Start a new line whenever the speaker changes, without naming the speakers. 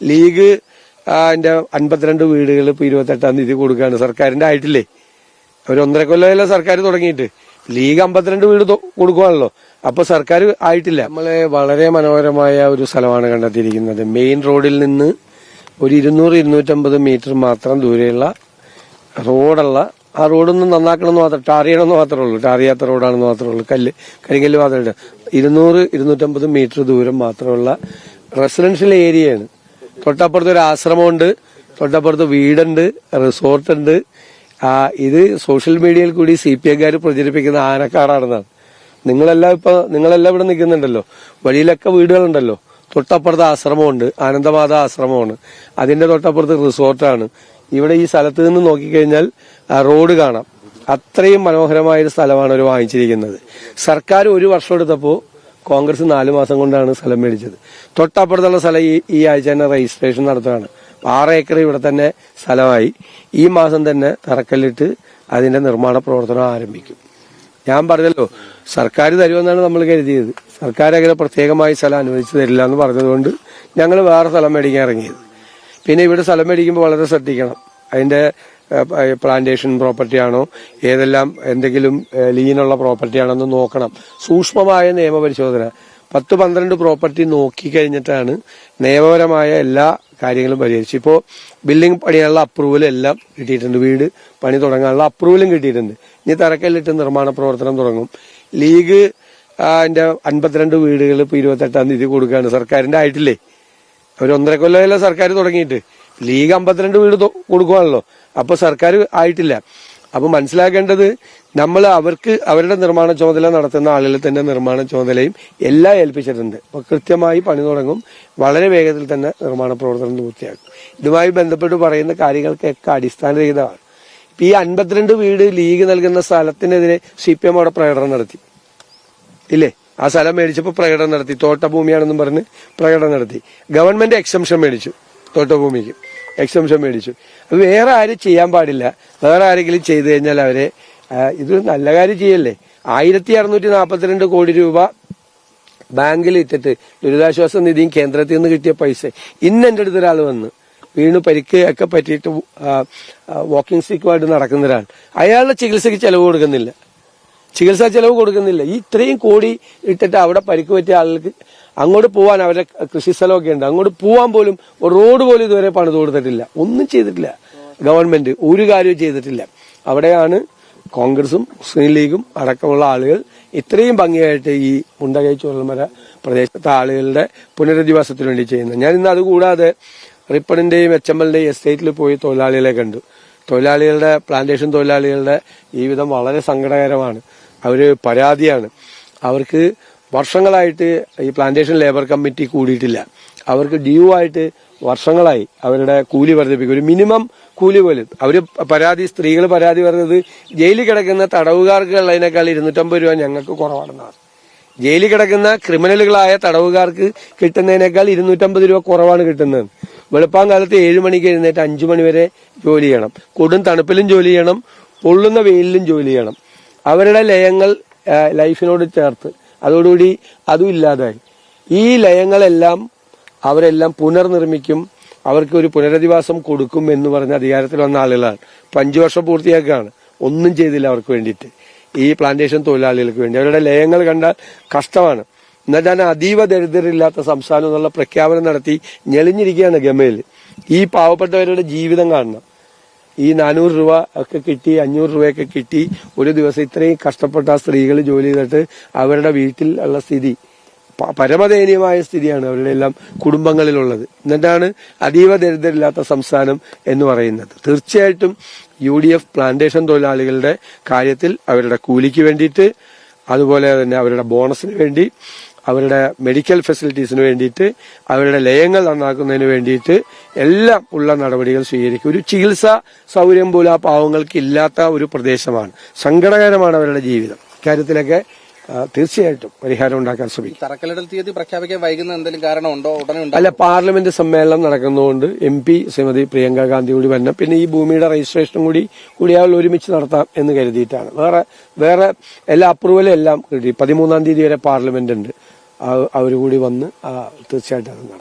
League അതിന്റെ അൻപത്തിരണ്ട് വീടുകൾ ഇപ്പൊ ഇരുപത്തെട്ടാം തീയതി കൊടുക്കുകയാണ് സർക്കാരിന്റെ ആയിട്ടില്ലേ? ഒരു ഒന്നര കൊല്ലമല്ല സർക്കാർ തുടങ്ങിയിട്ട്. ലീഗ് അമ്പത്തിരണ്ട് വീട് കൊടുക്കുവാണല്ലോ. അപ്പൊ സർക്കാർ ആയിട്ടില്ല. നമ്മളെ വളരെ മനോഹരമായ ഒരു സ്ഥലമാണ് കണ്ടെത്തിയിരിക്കുന്നത്. മെയിൻ റോഡിൽ നിന്ന് ഒരു ഇരുന്നൂറ് ഇരുന്നൂറ്റമ്പത് മീറ്റർ മാത്രം ദൂരെയുള്ള റോഡുള്ള ആ റോഡൊന്ന് നന്നാക്കണമെന്ന് മാത്രം ടാർ ചെയ്യണമെന്ന് മാത്രമേ ഉള്ളൂ. ടാർ ചെയ്യാത്ത റോഡാണെന്ന് മാത്രമേ ഉള്ളൂ. കല്ല് കരിങ്കല്ല് മാത്രമേ ഇരുന്നൂറ് ഇരുന്നൂറ്റമ്പത് മീറ്റർ ദൂരം മാത്രമുള്ള റെസിഡൻഷ്യൽ ഏരിയയാണ്. തൊട്ടപ്പുറത്ത് ഒരു ആശ്രമമുണ്ട്. തൊട്ടപ്പുറത്ത് വീടുണ്ട് റിസോർട്ടുണ്ട്. ആ ഇത് സോഷ്യൽ മീഡിയയിൽ കൂടി സി പി എക്കാർ പ്രചരിപ്പിക്കുന്ന ആനക്കാടാണെന്നാണ്. നിങ്ങളെല്ലാം ഇപ്പൊ നിങ്ങളെല്ലാം ഇവിടെ നിൽക്കുന്നുണ്ടല്ലോ. വഴിയിലൊക്കെ വീടുകളുണ്ടല്ലോ. തൊട്ടപ്പുറത്ത് ആശ്രമമുണ്ട്. ആനന്ദമാത ആശ്രമമാണ്. അതിന്റെ തൊട്ടപ്പുറത്ത് റിസോർട്ടാണ്. ഇവിടെ ഈ സ്ഥലത്ത് നിന്ന് നോക്കിക്കഴിഞ്ഞാൽ റോഡ് കാണാം. അത്രയും മനോഹരമായ ഒരു സ്ഥലമാണ് അവർ വാങ്ങിച്ചിരിക്കുന്നത്. സർക്കാർ ഒരു വർഷം എടുത്തപ്പോൾ കോൺഗ്രസ് നാലു മാസം കൊണ്ടാണ് സ്ഥലം മേടിച്ചത്. തൊട്ടപ്പുറത്തുള്ള സ്ഥലം ഈ ആഴ്ച തന്നെ രജിസ്ട്രേഷൻ നടത്തുകയാണ്. ആറ് ഏക്കർ ഇവിടെ തന്നെ സ്ഥലമായി. ഈ മാസം തന്നെ തറക്കല്ലിട്ട് അതിന്റെ നിർമ്മാണ പ്രവർത്തനം ആരംഭിക്കും. ഞാൻ പറഞ്ഞല്ലോ സർക്കാർ തരുമെന്നാണ് നമ്മൾ കരുതിയത്. സർക്കാർ അങ്ങനെ പ്രത്യേകമായി സ്ഥലം അനുവദിച്ചു തരില്ല എന്ന് പറഞ്ഞതുകൊണ്ട് ഞങ്ങൾ വേറെ സ്ഥലം മേടിക്കാൻ ഇറങ്ങിയത്. പിന്നെ ഇവിടെ സ്ഥലം മേടിക്കുമ്പോൾ വളരെ ശ്രദ്ധിക്കണം. അതിന്റെ പ്ലാന്റേഷൻ പ്രോപ്പർട്ടി ആണോ ഏതെല്ലാം എന്തെങ്കിലും ലീനുള്ള പ്രോപ്പർട്ടി ആണോ എന്ന് നോക്കണം. സൂക്ഷ്മമായ നിയമപരിശോധന. പത്ത് പന്ത്രണ്ട് പ്രോപ്പർട്ടി നോക്കി കഴിഞ്ഞിട്ടാണ് നിയമപരമായ എല്ലാ കാര്യങ്ങളും പരിഹരിച്ചു ഇപ്പോൾ ബിൽഡിംഗ് പണിയാനുള്ള അപ്രൂവൽ എല്ലാം കിട്ടിയിട്ടുണ്ട്. വീട് പണി തുടങ്ങാനുള്ള അപ്രൂവലും കിട്ടിയിട്ടുണ്ട്. ഇനി തറക്കല്ലിട്ട് നിർമ്മാണ പ്രവർത്തനം തുടങ്ങും. ലീഗ് അതിന്റെ അൻപത്തിരണ്ട് വീടുകൾ ഇപ്പൊ ഇരുപത്തെട്ടാം തീയതി കൊടുക്കുകയാണ്. സർക്കാരിന്റെ ആയിട്ടില്ലേ? ഒരു ഒന്നര കൊല്ലമല്ല സർക്കാർ തുടങ്ങിയിട്ട്? ലീഗ് അമ്പത്തിരണ്ട് വീട് കൊടുക്കുവാണല്ലോ. അപ്പൊ സർക്കാർ ആയിട്ടില്ല. അപ്പൊ മനസ്സിലാക്കേണ്ടത് നമ്മൾ അവർക്ക് അവരുടെ നിർമ്മാണ ചുമതല നടത്തുന്ന ആളുകൾ തന്നെ നിർമ്മാണ ചുമതലയും എല്ലാം ഏൽപ്പിച്ചിട്ടുണ്ട്. അപ്പൊ കൃത്യമായി പണി തുടങ്ങും. വളരെ വേഗത്തിൽ തന്നെ നിർമ്മാണ പ്രവർത്തനം പൂർത്തിയാക്കും. ഇതുമായി ബന്ധപ്പെട്ട് പറയുന്ന കാര്യങ്ങൾക്കൊക്കെ അടിസ്ഥാനരഹിതമാണ്. ഇപ്പൊ ഈ അൻപത്തിരണ്ട് വീട് ലീഗ് നൽകുന്ന സ്ഥലത്തിനെതിരെ സി പി എം അവിടെ പ്രകടനം നടത്തി. ഇല്ലേ? ആ സ്ഥലം മേടിച്ചപ്പോൾ പ്രകടനം നടത്തി. തോട്ടഭൂമിയാണെന്നും പറഞ്ഞ് പ്രകടനം നടത്തി. ഗവൺമെന്റ് എക്സംഷൻ മേടിച്ചു തോട്ടഭൂമിക്ക്. എക്സംഷൻ മേടിച്ചു. അത് വേറെ ആരും ചെയ്യാൻ പാടില്ല. വേറെ ആരെങ്കിലും ചെയ്തു കഴിഞ്ഞാൽ അവരെ ഇത് നല്ല കാര്യം ചെയ്യല്ലേ? ആയിരത്തി അറുന്നൂറ്റി നാൽപ്പത്തിരണ്ട് കോടി രൂപ ബാങ്കിൽ ഇട്ടിട്ട് ദുരിതാശ്വാസ നിധിയും കേന്ദ്രത്തിൽ നിന്ന് കിട്ടിയ പൈസ. ഇന്ന് എന്റെ അടുത്ത് ഒരാൾ വന്ന് വീണ് പരിക്ക് ഒക്കെ പറ്റിയിട്ട് വാക്കിംഗ് സ്റ്റിക്കുമായിട്ട് നടക്കുന്ന ഒരാൾ. അയാളുടെ ചികിത്സയ്ക്ക് ചെലവ് കൊടുക്കുന്നില്ല. ചികിത്സാ ചെലവ് കൊടുക്കുന്നില്ല. ഇത്രയും കോടി ഇട്ടിട്ട് അവിടെ പരിക്ക് പറ്റിയ ആളുകൾക്ക് അങ്ങോട്ട് പോവാൻ അവരുടെ കൃഷി സ്ഥലമൊക്കെ ഉണ്ട്. അങ്ങോട്ട് പോവാൻ പോലും റോഡ് പോലും ഇതുവരെ പണിത് കൊടുത്തിട്ടില്ല. ഒന്നും ചെയ്തിട്ടില്ല. ഗവൺമെന്റ് ഒരു കാര്യവും ചെയ്തിട്ടില്ല. അവിടെയാണ് കോൺഗ്രസും മുസ്ലിം ലീഗും അടക്കമുള്ള ആളുകൾ ഇത്രയും ഭംഗിയായിട്ട് ഈ മുണ്ടകൈ ചുരൽമര പ്രദേശത്തെ ആളുകളുടെ പുനരധിവാസത്തിന് വേണ്ടി ചെയ്യുന്നത്. ഞാൻ ഇന്ന് അതുകൂടാതെ റിപ്പണിന്റെയും എച്ച് എം എല്ലിന്റെയും എസ്റ്റേറ്റിൽ പോയി തൊഴിലാളികളെ കണ്ടു. തൊഴിലാളികളുടെ പ്ലാന്റേഷൻ തൊഴിലാളികളുടെ ജീവിതം വളരെ സങ്കടകരമാണ്. അവർ പരാതിയാണ്. അവർക്ക് വർഷങ്ങളായിട്ട് ഈ പ്ലാന്റേഷൻ ലേബർ കമ്മിറ്റി കൂടിയിട്ടില്ല. അവർക്ക് ഡ്യൂ ആയിട്ട് വർഷങ്ങളായി അവരുടെ കൂലി വർദ്ധിപ്പിക്കും. ഒരു മിനിമം കൂലി പോലും. അവർ പരാതി സ്ത്രീകൾ പരാതി പറഞ്ഞത് ജയിലിൽ കിടക്കുന്ന തടവുകാർക്ക് ഉള്ളതിനേക്കാൾ ഇരുന്നൂറ്റമ്പത് രൂപ ഞങ്ങൾക്ക് കുറവാണെന്നാണ്. ജയിലിൽ കിടക്കുന്ന ക്രിമിനലുകളായ തടവുകാർക്ക് കിട്ടുന്നതിനേക്കാൾ ഇരുന്നൂറ്റമ്പത് രൂപ കുറവാണ് കിട്ടുന്നത്. വെളുപ്പാൻ കാലത്ത് ഏഴ് മണിക്ക് എഴുന്നേറ്റ് അഞ്ചു മണി വരെ ജോലി ചെയ്യണം. കൊടും തണുപ്പിലും ജോലി ചെയ്യണം. പൊള്ളുന്ന വെയിലിലും ജോലി ചെയ്യണം. അവരുടെ ലയങ്ങൾ ലൈഫിനോട് ചേർത്ത് അതോടുകൂടി അതും ഇല്ലാതായി. ഈ ലയങ്ങളെല്ലാം അവരെല്ലാം പുനർനിർമ്മിക്കും അവർക്ക് ഒരു പുനരധിവാസം കൊടുക്കും എന്ന് പറഞ്ഞ അധികാരത്തിൽ വന്ന ആളുകളാണ്. അഞ്ചു വർഷം പൂർത്തിയാക്കുകയാണ്. ഒന്നും ചെയ്തില്ല അവർക്ക് വേണ്ടിയിട്ട്. ഈ പ്ലാന്റേഷൻ തൊഴിലാളികൾക്ക് വേണ്ടി. അവരുടെ ലയങ്ങൾ കണ്ടാൽ കഷ്ടമാണ്. എന്നിട്ടാണ് അതീവ ദരിദ്രരില്ലാത്ത സംസ്ഥാനം എന്നുള്ള പ്രഖ്യാപനം നടത്തി ഞെളിഞ്ഞിരിക്കുകയാണ് ഗമയിൽ. ഈ പാവപ്പെട്ടവരുടെ ജീവിതം കാണണം. ഈ നാനൂറ് രൂപ ഒക്കെ കിട്ടി അഞ്ഞൂറ് രൂപയൊക്കെ കിട്ടി. ഒരു ദിവസം ഇത്രയും കഷ്ടപ്പെട്ട സ്ത്രീകൾ ജോലി ചെയ്തിട്ട് അവരുടെ വീട്ടിൽ ഉള്ള സ്ഥിതി. പരമദയനീയമായ സ്ഥിതിയാണ് അവരുടെ എല്ലാം കുടുംബങ്ങളിലുള്ളത്. എന്നിട്ടാണ് അതീവ ദരിദ്രരില്ലാത്ത സംസ്ഥാനം എന്ന് പറയുന്നത്. തീർച്ചയായിട്ടും യു ഡി എഫ് പ്ലാന്റേഷൻ തൊഴിലാളികളുടെ കാര്യത്തിൽ അവരുടെ കൂലിക്ക് വേണ്ടിയിട്ട് അതുപോലെ തന്നെ അവരുടെ ബോണസിന് വേണ്ടി അവരുടെ മെഡിക്കൽ ഫെസിലിറ്റീസിന് വേണ്ടിയിട്ട് അവരുടെ ലയങ്ങൾ നന്നാക്കുന്നതിന് വേണ്ടിയിട്ട് എല്ലാം ഉള്ള നടപടികൾ സ്വീകരിക്കും. ഒരു ചികിത്സാ സൗകര്യം പോലും ആ പാവങ്ങൾക്ക് ഇല്ലാത്ത ഒരു പ്രദേശമാണ്. സങ്കടകരമാണ് അവരുടെ ജീവിതം. ഇക്കാര്യത്തിലൊക്കെ തീർച്ചയായിട്ടും പരിഹാരം ഉണ്ടാക്കാൻ ശ്രമിക്കും.
തറക്കല്ലിടൽ തീയതി പ്രഖ്യാപിക്കാൻ വൈകുന്ന എന്തെങ്കിലും കാരണമുണ്ടോ ഉടനെ
അല്ല പാർലമെന്റ് സമ്മേളനം നടക്കുന്നതുകൊണ്ട് എം പി ശ്രീമതി പ്രിയങ്ക ഗാന്ധി കൂടി വരണം. പിന്നെ ഈ ഭൂമിയുടെ രജിസ്ട്രേഷനും കൂടി കൂടിയാൽ ഒരുമിച്ച് നടത്താം എന്ന് കരുതിയിട്ടാണ്. വേറെ വേറെ എല്ലാ അപ്രൂവലും എല്ലാം കിട്ടി. പതിമൂന്നാം തീയതി വരെ പാർലമെന്റ് ഉണ്ട്. അവർ കൂടി വന്ന് തീർച്ചയായിട്ടും അത് നടത്തും.